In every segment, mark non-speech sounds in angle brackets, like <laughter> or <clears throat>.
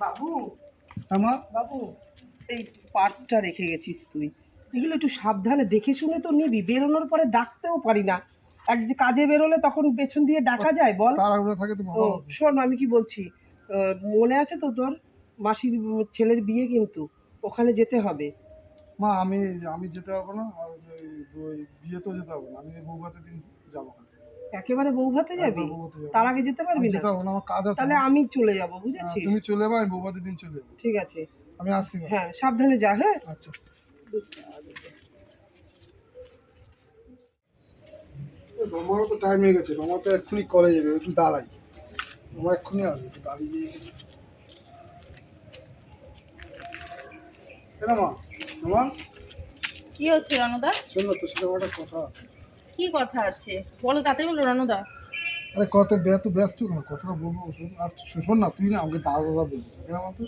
বাবু আমার বাবু এই পার্সটা রেখে গেছিস তুই। এগুলো একটু সাবধানে দেখে শুনে তো নিবি বেরোনোর পরে ডাকতেও পারি না। এক যে কাজে বেরোলে তখন পেছন দিয়ে ডাকা যায় বল। তো। শোন আমি কি বলছি? মনে আছে তো তোর? মাসির ছেলের বিয়ে কিন্তু ওখানে যেতে হবে। মা আমি আমি যেতে পারব না আর ওই বিয়েতেও যেতে পারব না। আমি বৌভাতের দিন যাব একেবারে বউ ভাতে যাবি? একবার বৌভাতে যাব। তার আগে যেতে পারবি না আমার কাজ আছে। তাহলে আমি চলে যাব হ্যাঁ, বুঝেছিস তুমি চলে যাব আমি বৌভাতের দিন চলে যাব। ঠিক আছে। আমি আসছি হ্যাঁ সাবধানে যা হ্যাঁ? আচ্ছা। রমারও তো টাইম হয়ে গেছে। রমা তো এক্ষুনি কলে যাবে একটু দাঁড়াই। রমা এক্ষুনি আসবে একটু দাঁড়িয়ে রমা রমা কি হচ্ছে রণদা? শোন না তোর সাথে আমার একটা কথা আছে। কি কথা আছে? বলো তাতে বলো রণদা। আরে কত ব্যস্ত ব্যস্ত না কথাটা বলব আর শোন না তুই না আমাকে দাদা দাদা বলবি বলতো?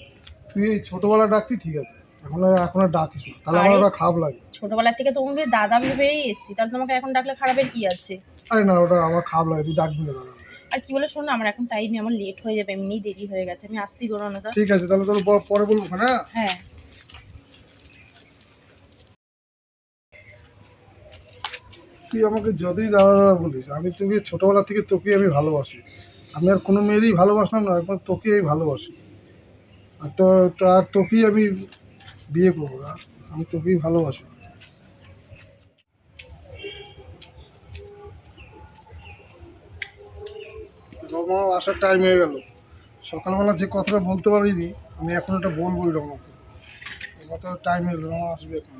তুই এই ছোটোবেলা ডাকতি ঠিক আছে। এখন আর এখন আর ডাকিস না। তাহলে আমার ওটা খারাপ লাগে। ছোটবেলা থেকে তোমাকে দাদা ভেবেই এসছি তাহলে তোমাকে এখন ডাকলে খারাপের কি আছে? আরে না ওটা আমার খারাপ লাগে তুই ডাকবি না দাদা। আর কি বলে শোনো আমার এখন টাইম নেই আমার লেট হয়ে যাবে এমনি দেরি হয়ে গেছে। আমি আসছি গো রণদা। ঠিক আছে তাহলে তোর পর- পরে বলব হ্যাঁ? হ্যাঁ। তুই আমাকে যতই দাদা দাদা বলিস, আমি তোকে ছোটোবেলা থেকে তোকেই আমি ভালোবাসি। আমি আর কোনো মেয়েরই ভালোবাসলাম না একবার তোকেই আমি ভালোবাসি। আর তো আর তোকেই আমি বিয়ে করব আমি তোকেই ভালোবাসি। রমা, আসার টাইম হয়ে গেল। সকালবেলা যে কথাটা বলতে পারিনি, আমি এখন এটা বলব রমাকে। রমা তো টাইম হয়ে রমা আসবে এখন।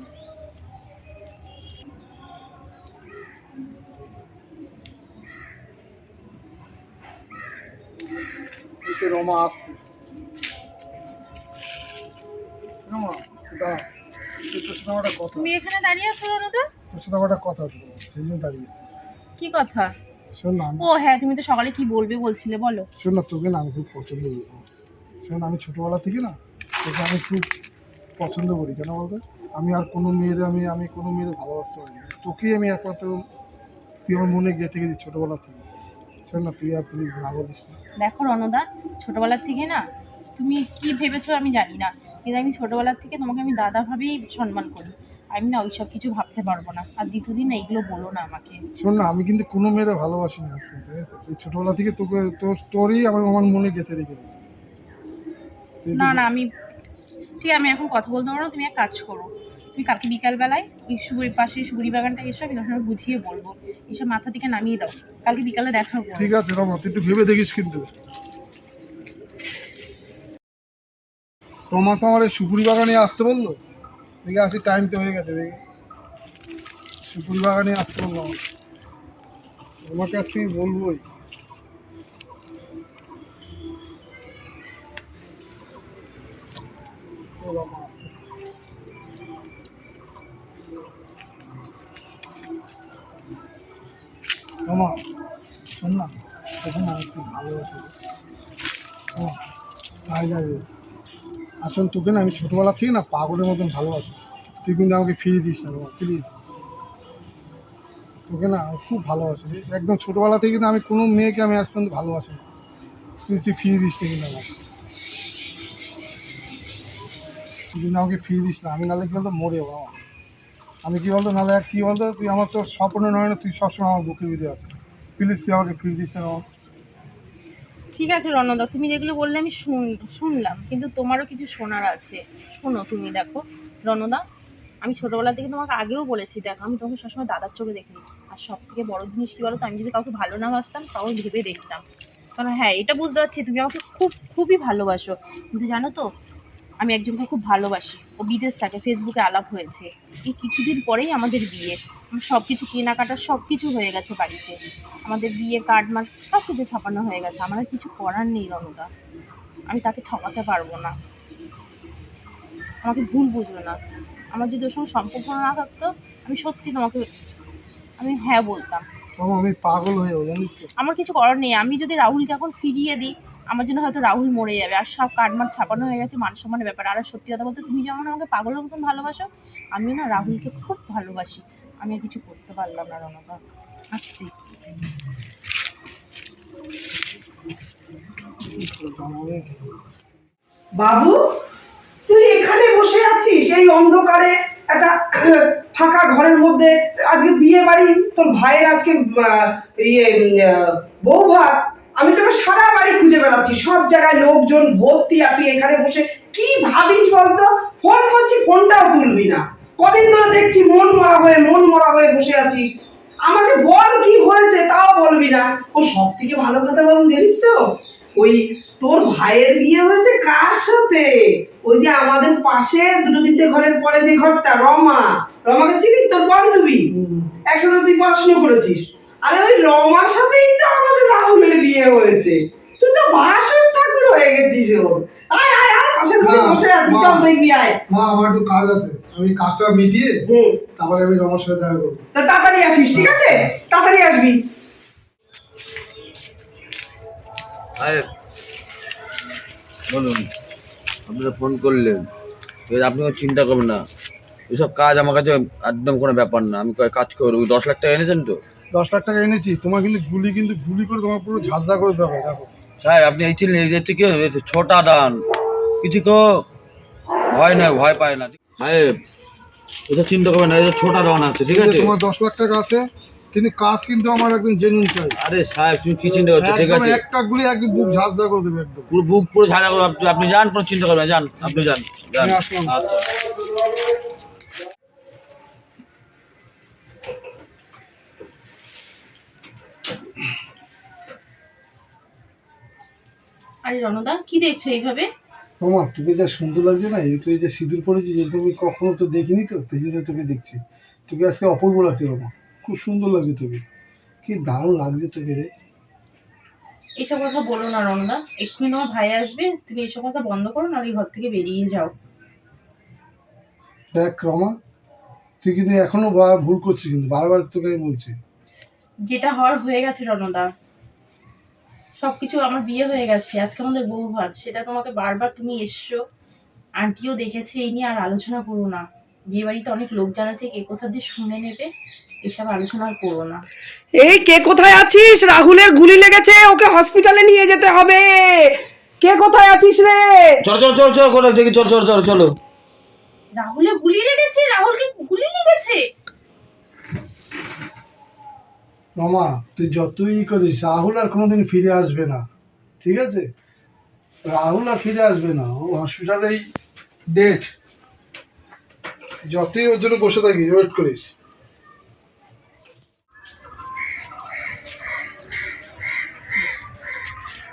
তো রমা আসছে। রমা তোর সাথে আমার একটা কথা তুমি এখানে দাঁড়িয়ে আছো তোর সাথে আমার একটা কথা আছে সেই জন্য দাঁড়িয়েছি কি কথা? শোন না আমি ও হ্যাঁ তুমি তো সকালে কি বলবে বলছিলে বলো। শোন না তোকে না আমি খুব পছন্দ করি শোন আমি ছোটোবেলা থেকে না তোকে আমি খুব পছন্দ করি কেন বলতো? আমি আর কোনো মেয়ের আমি আমি কোনো মেয়ের ভালোবাসতে পারি না। তোকেই আমি একমাত্র তুই আমার মনে গিয়ে থেকে ছোটোবেলা থেকে। শোন না তুই আর প্লিজ না বলিস না। দেখো রণদা ছোটবেলার থেকে না তুমি কি ভেবেছো আমি জানি না কিন্তু আমি ছোটবেলার থেকে তোমাকে আমি দাদা ভাবেই সম্মান করি। আমি না ওইসব কিছু ভাবতে পারব না আর দ্বিতীয় দিন এইগুলো বলো না আমাকে। শোন না আমি কিন্তু কোনো মেয়ের ভালোবাসি না আজকে ঠিক আছে? ছোটোবেলা থেকে তোকে তোর তোরই আমার আমার মনে গেঁথে রেখে দিয়েছি না না আমি ঠিক আমি এখন কথা বলতে পারব না তুমি এক কাজ করো। তুমি কালকে বিকালবেলায় ওই সুগুরির পাশে সুগুরি বাগানটা এসো, আমি তখন বুঝিয়ে বলব। এসব মাথা থেকে নামিয়ে দাও। কালকে বিকালে দেখা করব ঠিক আছে, রমা, তুই একটু ভেবে দেখিস কিন্তু। রমা তো আমার সুপুরি বাগানে আসতে বলল? দেখে আসি টাইম তো হয়ে গেছে দেখি। সুপুরি বাগানে আসতে বলল আমার। তোমাকে আজকে আমি বলবোই। রমা। আসছে। শোন না তখন আমি খুব ভালোবাসি হ্যাঁ তাই যাবে আসলে তোকে না, আমি ছোটোবেলা থেকে না পাগলের মতন ভালোবাসি। তুই কিন্তু আমাকে ফিরিয়ে দিস না প্লিজ। তোকে না আমি খুব ভালোবাসি। একদম ছোটোবেলা থেকে কিন্তু আমি কোনো মেয়েকে আমি আজ পর্যন্ত ভালোবাসি না। তুই তুই ফিরিয়ে দিস না কিন্তু আমাকে। তুই কিন্তু আমাকে ফিরিয়ে দিস না, আমি নাহলে কি বলতো মরে আমার আমি কি বলতো, নাহলে কি বলতো, তুই আমার তো স্বপ্ন নয় না, তুই সবসময় আমার বুকে ভিতরে আছিস। প্লিজ আমাকে ফিরিয়ে দিস ঠিক আছে, রণদা, তুমি যেগুলো বললে আমি শুন, শুনলাম, কিন্তু তোমারও কিছু শোনার আছে। শোনো তুমি, দেখো। রণদা, আমি ছোটবেলা থেকে তোমাকে আগেও বলেছি, দেখো, আমি তোমাকে সবসময় দাদার চোখে দেখি। আর সব থেকে বড় জিনিস কি বলো তো আমি যদি কাউকে ভালো না বাসতাম, তাও ভেবে দেখতাম। কারণ হ্যাঁ এটা বুঝতে পারছি, তুমি আমাকে খুব, খুবই ভালোবাসো। কিন্তু জানো তো, আমি একজনকে খুব ভালোবাসি। বিদেশ থাকে ফেসবুকে আলাপ হয়েছে। এই কিছুদিন পরেই আমাদের বিয়ে। সব কিছু কেনাকাটা সব কিছু হয়ে গেছে বাড়িতে। আমাদের বিয়ে কার্ড মাস সব কিছু ছাপানো হয়ে গেছে। আমার কিছু করার নেই রণদা আমি তাকে ঠকাতে পারব না। আমাকে ভুল বুঝবে না। আমার যদি ওর সঙ্গে সম্পর্ক না থাকতো আমি সত্যি তোমাকে আমি হ্যাঁ বলতাম। আমি পাগল হয়ে আমার কিছু করার নেই। আমি যদি রাহুলকে এখন ফিরিয়ে দিই আমার জন্য হয়তো রাহুল মরে যাবে, আর সব কার্ডমার্ড ছাপানো হয়ে গেছে, মান সম্মানের ব্যাপার। আর সত্যি কথা বলতে, তুমি যেমন আমাকে পাগলের মতন ভালোবাসো, আমি না রাহুলকে খুব ভালোবাসি। আমি কিছু করতে পারলাম না রণদা আসছি। বাবু, তুই এখানে বসে আছিস? এই অন্ধকারে একটা <clears throat> ফাঁকা ঘরের মধ্যে আজকে বিয়ে বাড়ি? তোর ভাইয়ের আজকে ইয়ে বউ ভাত? আমি তোকে সারা বাড়ি খুঁজে বেড়াচ্ছি। সব জায়গায় লোকজন ভর্তি আর তুই এখানে বসে কি ভাবিস বলতো? ফোন করছি ফোনটাও তুলবি না। কদিন ধরে দেখছি মন মরা হয়ে মন মরা হয়ে বসে আছিস। আমাকে বল কি হয়েছে তাও বলবি না। ও সব থেকে ভালো কথা বাবু জানিস তো? ওই তোর ভাইয়ের বিয়ে হয়েছে কার সাথে? ওই যে আমাদের পাশে দুটো তিনটে ঘরের পরে যে ঘরটা রমা। রমাকে চিনিস তোর বান্ধবী? একসাথে তুই পড়াশুনো করেছিস। আরে ওই রমার সাথেই তো আমাদের রাহুলের বিয়ে হয়েছে। তুই তো ভাষণ ঠাকুর হয়ে গেছিস ওর আয় আয় আয় পাশের ঘরে বসে আছি চল দেখবি আয়। মা আমার একটু কাজ আছে। আমি কাজটা মিটিয়ে তারপরে আমি রমার সাথে দেখা করব। তাড়াতাড়ি আসিস ঠিক আছে? তাড়াতাড়ি আসবি। সাহেব বলুন আপনি তো ফোন করলেন। আছে আপনি কোনো চিন্তা করবেন না। এসব কাজ আমার কাছে একদম কোনো ব্যাপার না। আমি কয় কাজ করব? ওই দশ লাখ টাকা এনেছেন তো? দশ লাখ টাকা এনেছি তোমার কিন্তু গুলি কিন্তু গুলি করে তোমার পুরো ঝাঁঝা করে দেওয়া হবে দেখো। সাহেব আপনি এই ছিলেন এই যে কি হয়েছে ছোটা দান কিছু তো ভয় নয় ভয় পায় না সাহেব ওটা চিন্তা করবেন না এই যে ছোটা দান আছে ঠিক আছে? তোমার দশ লাখ টাকা আছে কিন্তু কাজ কিন্তু আমার একদম জেনুইন চাই। আরে সাহেব তুমি কি চিন্তা করছ? ঠিক আছে। একটা গুলি একদম বুক ঝাঁঝা করে দেবে একদম। পুরো বুক পুরো ঝাড়া করে আপনি- যান কোনো চিন্তা করবেন যান আপনি যান যান। আচ্ছা। আরে রণদা কি দেখছ এইভাবে? তোমার তোকে যা সুন্দর লাগছে না? এই তুই যে সিঁদুর পরেছিস এরকম আমি কখনো তো দেখিনি তো সেই জন্য তোকে দেখছি। তোকে আজকে অপূর্ব লাগছে রমা খুব সুন্দর লাগছে তোকে। কি দারুণ লাগছে তোকে রে। এসব কথা বলো না রণদা। এক্ষুনি তোমার ভাই আসবে তুমি এসব কথা বন্ধ করো না এই ঘর থেকে বেরিয়ে যাও। দেখ রমা তুই কিন্তু এখনও ভুল করছিস কিন্তু বারবার তোকে আমি বলছি। যেটা হওয়ার হয়ে গেছে রণদা। সবকিছু আমার বিয়ে হয়ে গেছে আজকে আমাদের বউ ভাত সেটা তোমাকে বারবার তুমি এসছো। আন্টিও দেখেছে এই নিয়ে আর আলোচনা করো না। বিয়ে বাড়িতে অনেক লোকজন আছে কে কোথা দিয়ে শুনে নেবে এসব আলোচনা আর করো না। এই কে কোথায় আছিস? রাহুলের গুলি লেগেছে ওকে হসপিটালে নিয়ে যেতে হবে। কে কোথায় আছিস রে? চলো চলো চলো চলো করে দেখি চলো চলো চলো চলো। রাহুলে গুলি লেগেছে? রাহুলকে গুলি লেগেছে? মামা, তুই যতই করিস, রাহুল আর কোনোদিন ফিরে আসবে না। ঠিক আছে? রাহুল আর ফিরে আসবে না। ও হসপিটালেই ডেট যতই ওর জন্য বসে থাকিস ওয়েট করিস।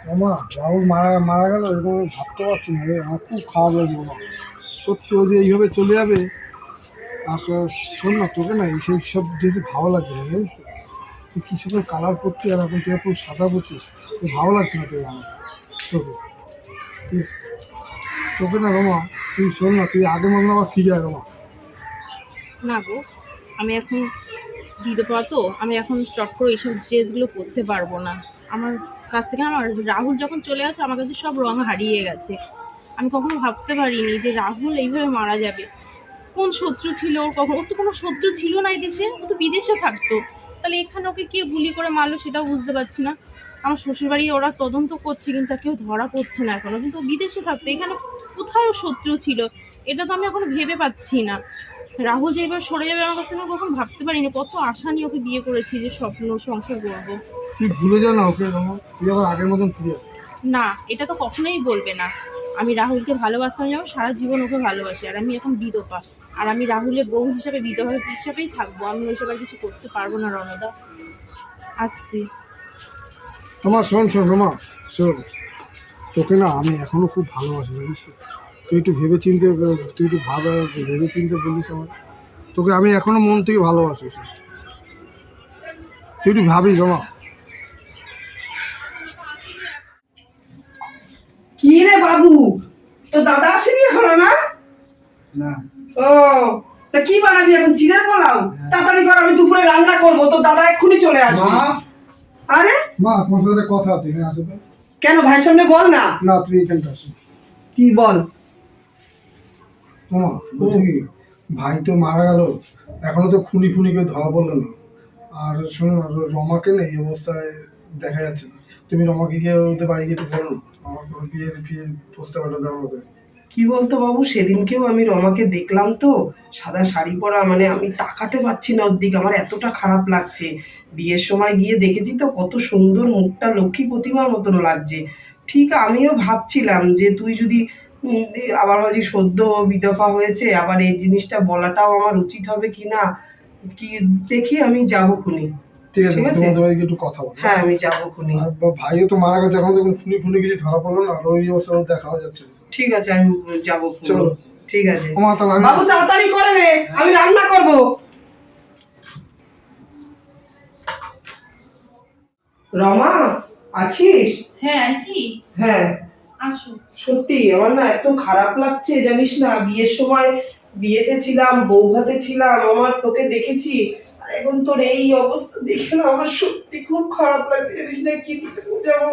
মামা, রাহুল মারা মারা গেল, এরকম ভাবতে পারছি না। আমার খুব খারাপ লাগছে, মামা। সত্যি ও যে এইভাবে চলে যাবে? আর শোন না, তোকে না এই সব ড্রেসে ভালো লাগছে জানিস তো? তুই কি সুন্দর কালার করতে আর এখন তুই পুরো সাদা পড়ছিস তুই ভালো লাগছে না তোকে আমার তোকে? তুই তোকে না রমা, তুই শোন না, তুই আগের মতন আবার ফিরে আয় রমা। না গো, আমি এখন বিধবা তো, আমি এখন চট করে এইসব ড্রেসগুলো পরতে পারব না। আমার কাছ থেকে আমার রাহুল যখন চলে আসে, আমার কাছে সব রঙ হারিয়ে গেছে। আমি কখনো ভাবতে পারিনি যে রাহুল এইভাবে মারা যাবে। কোন শত্রু ছিল ওর কখন? ওর তো কোনো শত্রু ছিল না এই দেশে, ও তো বিদেশে থাকতো। তাহলে এখানে ওকে কে গুলি করে মারলো সেটাও বুঝতে পারছি না। আমার শ্বশুরবাড়ি ওরা তদন্ত করছে কিন্তু কেউ ধরা পড়ছে না এখনও। কিন্তু বিদেশে থাকতো এখানে কোথায় শত্রু ছিল এটা তো আমি এখনও ভেবে পাচ্ছি না। রাহুল যে এবার সরে যাবে আমার কাছে আমি কখন ভাবতে পারিনি। কত আশা নিয়ে ওকে বিয়ে করেছি যে স্বপ্ন সংসার করব তুই ভুলে যা না ওকে রমা তুই আবার আগের মতন ফিরে না এটা তো কখনোই বলবে না। আমি রাহুলকে ভালোবাসতাম যেমন সারা জীবন ওকে ভালোবাসি, আর আমি এখন বিধবা। আর আমি রাহুলের বউ হিসাবে, বিধবা হিসাবেই থাকব। আমি ওইসব আর কিছু করতে পারব না, রণদা। আসছি। রমা, শোন শোন, রমা, শোন। তোকে না আমি এখনও খুব ভালোবাসি তো? তুই একটু ভেবে চিনতে তুই একটু ভাব ভেবে চিনতে বলিস আমার তোকে আমি এখনও মন থেকে ভালোবাসি তুই একটু ভাবি রমা। কি রে বাবু? তো দাদা আসেনি এখনও না? না। ও তা কি বানাবি এখন? চিড়ের পোলাও? তাড়াতাড়ি কর আমি দুপুরে রান্না করব। তো দাদা এক্ষুনি চলে আসবে। মা? আরে? মা তোমার সাথে কথা আছে এখানে আসো তো। কেন ভাইয়ের সামনে বল না। না তুই এখানটা আসো। কি বল? মামা বলছি কি ভাই তো মারা গেল। এখনও তো খুনি খুনি কেউ ধরা পড়ল না। আর শোনো রমাকে না এই অবস্থায় দেখা যাচ্ছে না। তুমি রমাকে গিয়ে ওদের বাড়ি গিয়ে বলো না। বিয়ের বিয়ের প্রস্তাবটা কি বলতো বাবু? সেদিনকেও আমি রমাকে দেখলাম তো। সাদা শাড়ি পরা মানে আমি তাকাতে পারছি না ওর দিকে আমার এতটা খারাপ লাগছে। বিয়ের সময় গিয়ে দেখেছি তো, কত সুন্দর মুখটা লক্ষ্মী প্রতিমার মতন লাগছে। ঠিক আমিও ভাবছিলাম যে, তুই যদি আবার হয়তো সদ্য বিধবা হয়েছে, আবার এই জিনিসটা বলাটাও আমার উচিত হবে কি না কি দেখি আমি যাব খুনি। ঠিক আছে আছে। একটু কথা বলো। হ্যাঁ আমি যাব খুনি। ভাইও তো মারা গেছে এখন দেখুন ফুনি ফুনি কিছু ধরা পড়ল না আর ওই অবস্থা ওর দেখাও যাচ্ছে ঠিক আছে আমি যাব চলো। ঠিক আছে। বাবু তাড়াতাড়ি করে রে আমি রান্না করব। রমা আছিস? হ্যাঁ আন্টি। হ্যাঁ। আসো। সত্যি আমার না এত খারাপ লাগছে জানিস না বিয়ের সময় বিয়েতে ছিলাম বৌভাতে ছিলাম আমার তোকে দেখেছি এখন তোর এই অবস্থা দেখে না আমার সত্যি খুব খারাপ লাগছে জানিস না কি যাব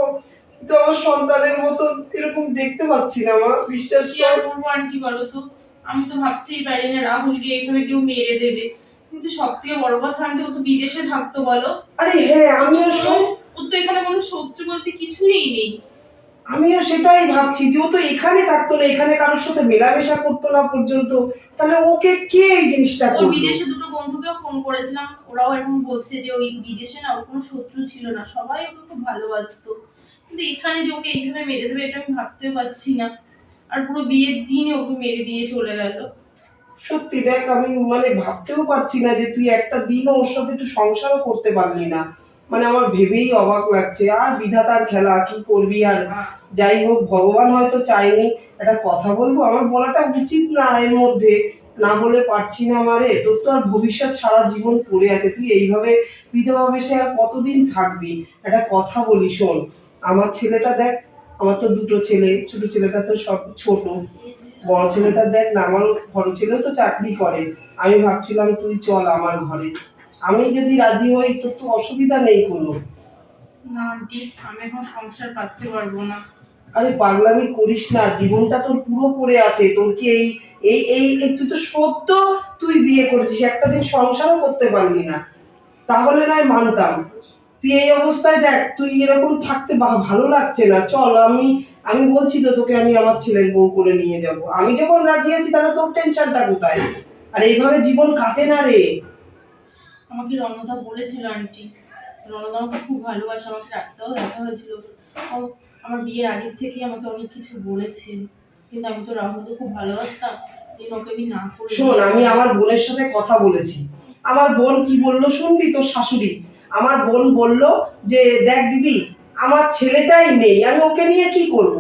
তো আমার সন্তানের মতন এরকম দেখতে পাচ্ছি না আমার বিশ্বাস কি আর করব আন্টি বলো তো আমি তো ভাবতেই পারি না রাহুলকে এইভাবে কেউ মেরে দেবে। কিন্তু সব থেকে বড় কথা আন্টি ও তো বিদেশে থাকতো বলো। আরে হ্যাঁ আমিও ওর তো এখানে কোনো শত্রু বলতে কিছুই নেই। আমিও সেটাই ভাবছি যে ও তো এখানে থাকতো না এখানে কারোর সাথে মেলামেশা করতো না পর্যন্ত তাহলে ওকে কে এই জিনিসটা ওর বিদেশে দুটো বন্ধুকেও ফোন করেছিলাম ওরাও এরকম বলছে যে ওই বিদেশে না ওর কোনো শত্রু ছিল না সবাই ওকে খুব ভালোবাসতো। কিন্তু এখানে যে ওকে এইভাবে মেরে দেবে এটা আমি ভাবতেও পারছি না। আর পুরো বিয়ের দিনে ওকে মেরে দিয়ে চলে গেল। সত্যি দেখ আমি মানে ভাবতেও পারছি না যে তুই একটা দিনও ওর সাথে একটু সংসারও করতে পারলি না। মানে আমার ভেবেই অবাক লাগছে, আর বিধাতার খেলা, কি করবি আর? যাই হোক, ভগবান হয়তো চাইনি একটা কথা বলব, আমার বলাটা উচিত না এর মধ্যে, না বলে পারছি না আমারে তোর তো আর ভবিষ্যৎ সারা জীবন পড়ে আছে, তুই এইভাবে বিধবা বেশে আর কতদিন থাকবি? একটা কথা বলি, শোন, আমার ছেলেটা দেখ, আমার তো দুটো ছেলে, ছোট ছেলেটা তো সব ছোট, বড় ছেলেটা দেখ না, আমার বড় ছেলেও তো চাকরি করে, আমি ভাবছিলাম তুই চল আমার ঘরে। আমি যদি রাজি হই তোর তো অসুবিধা নেই কোনো। না আন্টি আমি এখন সংসার পাততে পারব না। আরে পাগলামি করিস না জীবনটা তোর পুরো পড়ে আছে। তোর কি এই এই এই তুই তো সত্য তুই বিয়ে করেছিস একটা দিন সংসারও করতে পারলি না। তাহলে নয় মানতাম। তুই এই অবস্থায় দেখ তুই এরকম থাকতে ভালো লাগছে না। চল আমি আমি বলছি তো তোকে আমি আমার ছেলের বউ করে নিয়ে যাব। আমি যখন রাজি আছি তাহলে তোর টেনশনটা কোথায়? আর এইভাবে জীবন কাটে না রে। আমাকে রণদা বলেছিল আন্টি। রণদা আমাকে খুব ভালোবাসে আমাকে রাস্তাও দেখা হয়েছিল। ও আমার বিয়ের আগের থেকেই আমাকে অনেক কিছু বলেছে। কিন্তু আমি তো রাহুলকে খুব ভালোবাসতাম এই ওকে আমি না করে শোন আমি আমার বোনের সাথে কথা বলেছি। আমার বোন কি বলল শুনবি তোর শাশুড়ি? আমার বোন বলল যে দেখ দিদি আমার ছেলেটাই নেই আমি ওকে নিয়ে কি করব?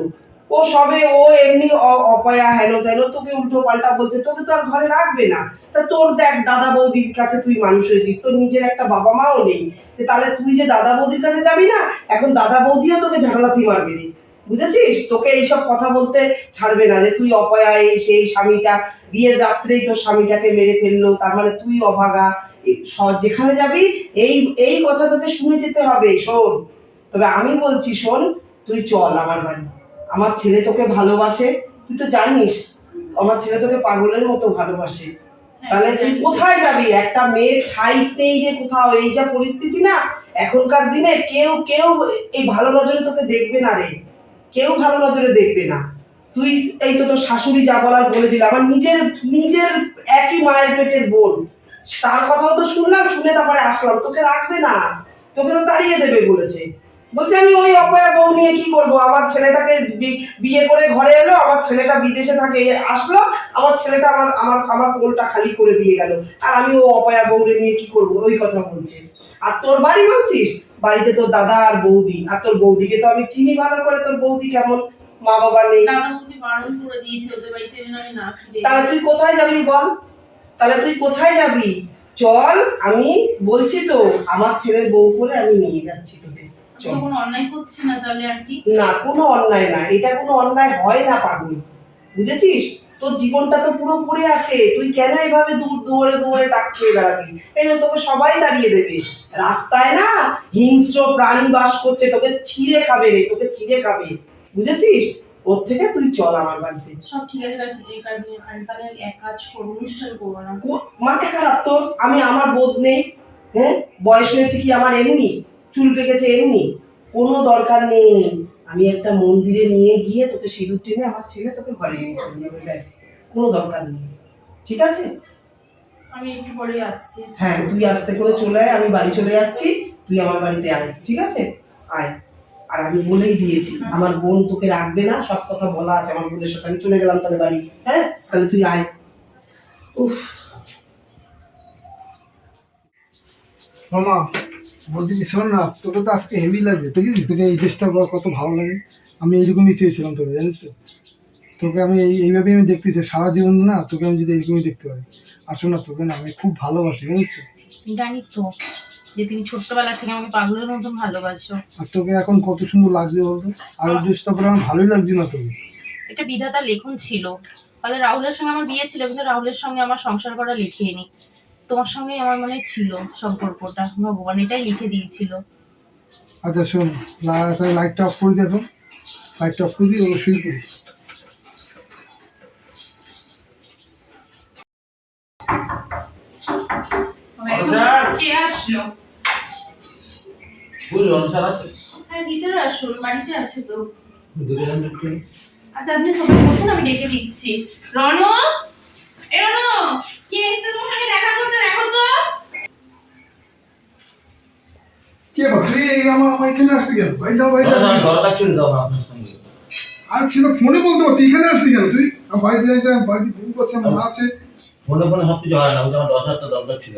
ও সবে ও এমনি অপয়া হেন তেন তোকে উল্টো পাল্টা বলছে, তোকে তো আর ঘরে রাখবে না। তা তোর দেখ, দাদা বৌদির কাছে তুই মানুষ হয়েছিস, তোর নিজের একটা বাবা মাও নেই। যে তাহলে তুই যে দাদা বৌদির কাছে যাবি না, এখন দাদা বৌদিও তোকে ঝাঁকলাথি মারবে রে। বুঝেছিস? তোকে এইসব কথা বলতে ছাড়বে না যে তুই অপয়া, এই সেই স্বামীটা, বিয়ের রাত্রেই তোর স্বামীটাকে মেরে ফেলল, তার মানে তুই অভাগা। যেখানে যাবি, এই এই কথা তোকে শুনে যেতে হবে, শোন। তবে আমি বলছি, শোন, তুই চল আমার বাড়ি। আমার ছেলে তোকে ভালোবাসে তুই তো জানিস আমার ছেলে তোকে পাগলের মতো ভালোবাসে। হ্যাঁ, তাহলে তুই কোথায় যাবি? একটা মেয়ে ঠাই নেই রে কোথাও এই যা পরিস্থিতি না এখনকার দিনে কেউ কেউ এই ভালো নজরে তোকে দেখবে না রে। কেউ ভালো নজরে দেখবে না। তুই এই তো তোর শাশুড়ি যা বলার বলে দিল আমার নিজের নিজের একই মায়ের পেটের বোন। তার কথাও তো শুনলাম শুনে তারপরে আসলাম। তোকে রাখবে না। তোকে তো তাড়িয়ে দেবে বলেছে। বলছে আমি ওই অপয়া বউ নিয়ে কি করব? আমার ছেলেটাকে বিয়ে করে ঘরে এলো আমার ছেলেটা বিদেশে থাকে আসলো আমার ছেলেটা আমার আমার আমার কোলটা খালি করে দিয়ে গেল। আর আমি ও অপয়া বউরে নিয়ে কি করব? ওই কথা বলছে। আর তোর বাড়ি ভাবছিস বাড়িতে তোর দাদা আর বৌদি। আর তোর বৌদিকে তো আমি চিনি ভালো করে। তোর বৌদি কেমন? মা বাবা নেই। তাহলে তুই কোথায় যাবি বল? তাহলে তুই কোথায় যাবি? চল আমি বলছি তো আমার ছেলের বউ করে আমি নিয়ে যাচ্ছি তোকে। কোনো অন্যায় করছি না তাহলে আন্টি না কোনো অন্যায় না। এটা কোনো অন্যায় হয় না পাগল। বুঝেছিস? তোর জীবনটা তো পুরো পড়ে আছে। তুই কেন এভাবে দূর টাক খেয়ে বেড়াবি? এই জন্য তোকে সবাই দাঁড়িয়ে দেবে। রাস্তায় না হিংস্র প্রাণী বাস করছে তোকে ছিঁড়ে খাবে রে তোকে ছিঁড়ে খাবে। বুঝেছিস? ওর থেকে তুই চল আমার বাড়িতে। সব ঠিক আছে কাকি, এই কারণে আমি তাহলে এক কাজ করব অনুষ্ঠান করব না। মাথা খারাপ তোর? আমি আমার বোধ নেই। হ্যাঁ? বয়স হয়েছে কি আমার এমনি? চুল পেকেছে এমনি? কোনো দরকার নেই। আমি একটা মন্দিরে নিয়ে গিয়ে তোকে সিঁদুর টেনে আমার ছেলে তোকে ঘরে নিয়ে চলে যাবে ব্যাস। কোনো দরকার নেই। ঠিক আছে? আমি একটু পরে আসছি। হ্যাঁ তুই আস্তে করে চলে আয় আমি বাড়ি চলে যাচ্ছি তুই আমার বাড়িতে আয় ঠিক আছে? আয়। আর আমি বলেই দিয়েছি আমার বোন তোকে রাখবে না সব কথা বলা আছে আমার বোনের সাথে আমি চলে গেলাম তাহলে বাড়ি। হ্যাঁ? তাহলে তুই আয়। উফ। মামা বলছি শোন না তোকে তো আজকে হেভি লাগবে দেখিস তোকে এই ড্রেসটা পরা কত ভালো লাগে। আমি এইরকমই চেয়েছিলাম তোকে জানিস তোকে আমি এই এইভাবেই আমি দেখতে চাই সারা জীবন না তোকে আমি যদি এরকমই দেখতে পারি। আর শোন না তোকে না আমি খুব ভালোবাসি জানিস? জানি তো যে তুমি ছোট্টবেলা থেকে আমাকে পাগলের মতন ভালোবাসো। আর তোকে এখন কত সুন্দর লাগছে বলতো? আর ওই ড্রেসটা পরে আমার ভালোই লাগছে না তোকে। এটা বিধাতা লেখন ছিল। ফলে রাহুলের সঙ্গে আমার বিয়ে ছিল কিন্তু রাহুলের সঙ্গে আমার সংসার করা লিখিয়ে তোমার সঙ্গেই আমার মনে ছিল সম্পর্কটা। ভগবান এটাই লিখে দিয়েছিল। আচ্ছা শোন লাইটটা অফ করে দেখো লাইটটা অফ করে ওগুলো শুয়ে পড়ি। কে আসলো? বুঝলি অনুসার আছে? হ্যাঁ ভিতরে আসুন বাড়িতে আছে তো। দুটো জন ঢুকছে। আচ্ছা আপনি সবাই বসুন আমি ডেকে দিচ্ছি। রনু এ রনু কে এসেছে তোমার সঙ্গে দেখা করতে দেখো তো কে বা তুই এই আমার আমার এখানে আসবি কেন? ভাই দাও ভাই দাও আমার দরকার ছিল তো আমার আপনার সঙ্গে। আর ছিল ফোনে বলতে পারতি এখানে আসবি কেন তুই? আমার বাড়িতে যাইছে আমি বাড়িতে ফোন করছি আমার আছে। ফোনে ফোনে সব কিছু হয় না আমার দশ হাজার টাকা দরকার ছিল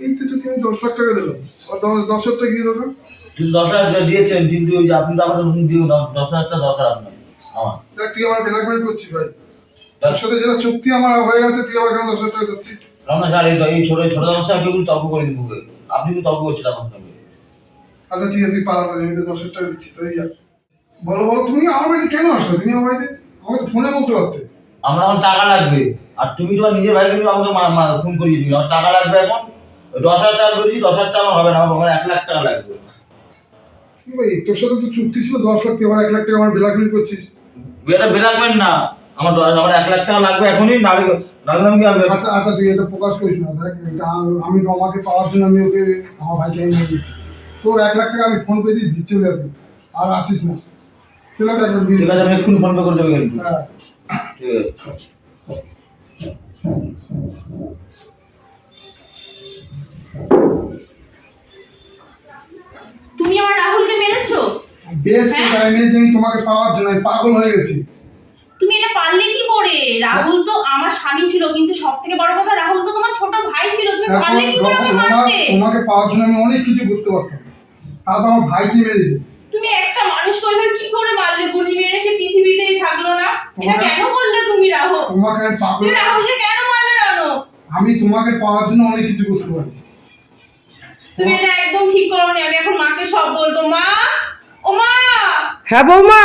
এই তো তোকে আমি দশ লাখ টাকা দিলাম। দশ দশ হাজার টাকা কি দরকার? কিন্তু দশ হাজার টাকা দিয়েছেন কিন্তু ওই যে আপনি তো আমার দিও দশ হাজার টাকা দরকার আপনার আমার। দেখ তুই আমার ব্ল্যাকমেল করছিস ভাই। তোর সাথে যেটা চুক্তি আমার হয়ে গেছে তুই আবার কেন দশ হাজার টাকা চাচ্ছিস? রমনা স্যার এই ছোট ছোট সমস্যা কেউ তর্ক করে দিবো আপনি কিন্তু তর্ক করছেন আমার সঙ্গে। আচ্ছা ঠিক আছে তুই পালা তাহলে আমি তো দশ হাজার টাকা দিচ্ছি তাই যা। বলো বলো তুমি আমার বাড়িতে কেন আসলে? তুমি আমার বাড়িতে আমাকে ফোনে বলতে পারতে? আমার এখন টাকা লাগবে। আর তুমি তোমার নিজের ভাই কিন্তু আমাকে ফোন করিয়েছিল আমার টাকা লাগবে এখন। দশ হাজার টাকা বলেছি দশ হাজার টাকা হবে না আমার এক লাখ টাকা লাগবে। ভাই তোর সাথে তো চুক্তি ছিল দশ লাখ তুই এক লাখ টাকা আমার ব্ল্যাকমেল করছিস। এটা বেরাকবেন না। আমার আমার এক লাখ টাকা লাগবে এখনই নাহলে আমি কি হবে? আচ্ছা আচ্ছা তুই এটা প্রকাশ করিস না। দেখ এটা আম- আমি রমাকে পাওয়ার জন্য আমি ওকে আমার ভাইকে আমি নিয়ে গেছি। তোর এক লাখ টাকা আমি ফোন পে দিয়ে দিচ্ছি চলে যাবি আর আসিস না। চলে যাবে একবার দিয়ে ঠিক আছে আমি এক্ষুনি ফোন পে করে দেবো কিন্তু। হ্যাঁ। ঠিক আছে। তুমি আমার রাহুলকে মেরেছো? বেশ হ্যাঁ? টাইমে যে আমি তোমাকে পাওয়ার জন্য আমি পাগল হয়ে গেছি। তুমি এটা পারলে কি করে? রাহুল তো আমার স্বামী ছিল কিন্তু সব থেকে বড় কথা রাহুল তো তোমার ছোট ভাই ছিল। তুমি পারলে কি করে ওকে তোমার- মারতে? তোমাকে পাওয়ার জন্য আমি অনেক কিছু করতে পারতাম। তাও তো আমার ভাইকে মেরেছে। তুমি একটা মানুষকে ওইভাবে কি করে মারলে গুলি মেরে সে পৃথিবীতেই থাকল না। এটা কেন করলে তুমি রাহুল? তোমাকে আমি পাগল তুমি রাহুলকে কেন মারলে রানো? আমি তোমাকে পাওয়ার জন্য অনেক কিছু করতে পারি। তুমি এটা একদম ঠিক করোনি। আমি এখন মাকে সব বলব। মা! ও মা! হ্যাঁ বৌমা!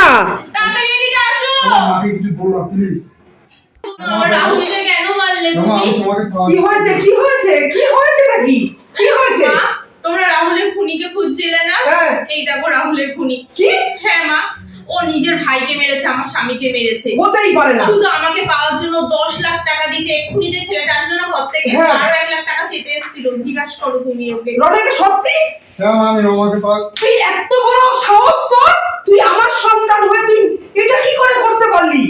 তাড়াতাড়ি এদিকে আসো! মাকে কিছু বলো প্লিজ রাহুলকে কেন মারলে তুমি? কি হয়েছে? কি হয়েছে? কি হয়েছে নাকি? কি হয়েছে? মা তোমরা রাহুলের খুনিকে খুঁজছিলে না? হ্যাঁ। এই দেখো রাহুলের খুনি। কি? হ্যাঁ মা ও নিজের ভাইকে মেরেছে আমার স্বামীকে মেরেছে। হতেই পারে না। শুধু আমাকে পাওয়ার জন্য দশ লাখ টাকা দিয়েছে এক্ষুনি যে ছেলেটা আসলো না ঘর থেকে হ্যাঁ। আরও এক লাখ টাকা চেতে এসেছিল। জিজ্ঞাসা করো তুমি ওকে। সত্যি? হ্যাঁ আমি রমাকে তুই এত বড় সাহস তোর? তুই আমার সন্তান হয়ে তুই এটা কি করে করতে পারলি?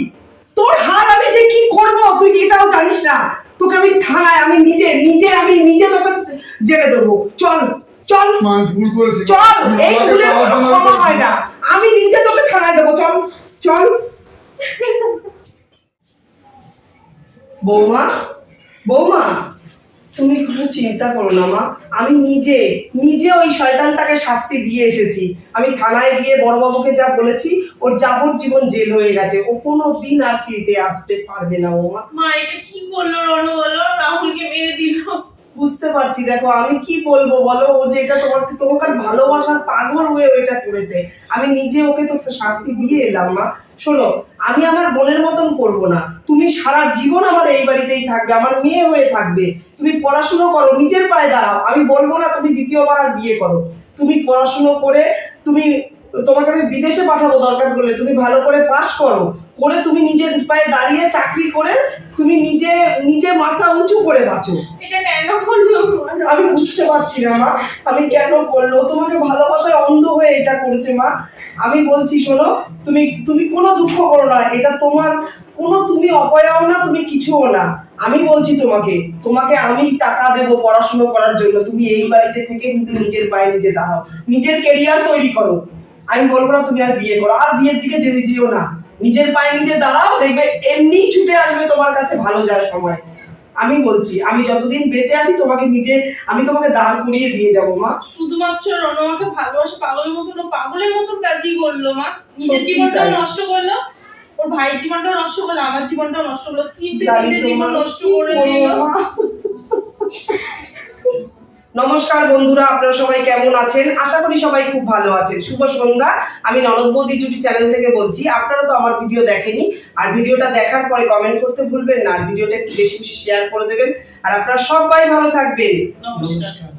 তোর হাল আমি যে কি করব তুই এটাও জানিস না? তোকে আমি থানায় আমি নিজে নিজে আমি নিজে তোকে জেলে দেবো। চল। চল। ভুল করেছি। চল এই ভুলের কোনো ক্ষমা হয় না। আমি নিজে তোকে থানায় দেবো চল। চল। বৌমা বৌমা তুমি কোনো চিন্তা করো না মা। আমি নিজে নিজে ওই শয়তানটাকে শাস্তি দিয়ে এসেছি। আমি থানায় গিয়ে বড়বাবুকে যা বলেছি ওর যাবজ্জীবন জেল হয়ে গেছে। ও কোনো দিন আর ফিরতে আসতে পারবে না বৌমা। মা এটা কি করল রনু বলো রাহুলকে মেরে দিল। বুঝতে পারছি, দেখো আমি কি বলব বলো? ও যে এটা তোমার তোমার ভালোবাসার পাগল হয়ে ওইটা করেছে। আমি নিজে ওকে তো শাস্তি দিয়ে এলাম, মা। শোনো, আমি আমার বোনের মতন করব না। তুমি সারা জীবন আমার এই বাড়িতেই থাকবে, আমার মেয়ে হয়ে থাকবে। তুমি পড়াশুনো করো, নিজের পায়ে দাঁড়াও। আমি বলব না তুমি দ্বিতীয়বার আর বিয়ে করো। তুমি পড়াশুনো করে, তুমি, তোমাকে আমি বিদেশে পাঠাবো দরকার পড়লে, তুমি ভালো করে পাশ করো। করে তুমি নিজের পায়ে দাঁড়িয়ে চাকরি করে তুমি নিজে নিজে মাথা উঁচু করে বাঁচো। এটা কেন করল? আমি বুঝতে পারছি না মা। আমি কেন করল? তোমাকে ভালোবাসায় অন্ধ হয়ে এটা করেছে মা। আমি বলছি শোনো তুমি তুমি কোনো দুঃখ করো না। এটা তোমার কোনো তুমি অপয়াও না তুমি কিছুও না। আমি বলছি তোমাকে তোমাকে আমি টাকা দেবো পড়াশুনো করার জন্য। তুমি এই বাড়িতে থেকে নিজের পায়ে নিজে দাঁড়াও। নিজের কেরিয়ার তৈরি করো। আমি বলব না তুমি আর বিয়ে করো। আর বিয়ের দিকে যেতে যেও না। নিজের পায়ে নিজে দাঁড়াও দেখবে এমনি ছুটে আসবে তোমার কাছে ভালো যায় সময়। আমি বলছি আমি যতদিন বেঁচে আছি তোমাকে নিজে আমি তোমাকে দাঁড় করিয়ে দিয়ে যাব মা। শুধুমাত্র রণমাকে ভালোবাসে পাগলের মতন পাগলের মতন কাজই করল মা। নিজের সত্যি জীবনটাও নষ্ট করল ওর ভাইয়ের জীবনটাও নষ্ট করল আমার জীবনটাও নষ্ট করল তিনটে তিনটে জীবন নষ্ট করে দিল? <laughs> নমস্কার বন্ধুরা, আপনারা সবাই কেমন আছেন? আশা করি সবাই খুব ভালো আছেন। শুভ সন্ধ্যা। আমি ননদ বৌদি জুটি চ্যানেল থেকে বলছি, আপনারা তো আমার ভিডিও দেখেনি। আর ভিডিওটা দেখার পরে কমেন্ট করতে ভুলবেন না, আর ভিডিওটা একটু বেশি বেশি শেয়ার করে দেবেন। আর আপনারা সবাই ভালো থাকবেন। নমস্কার।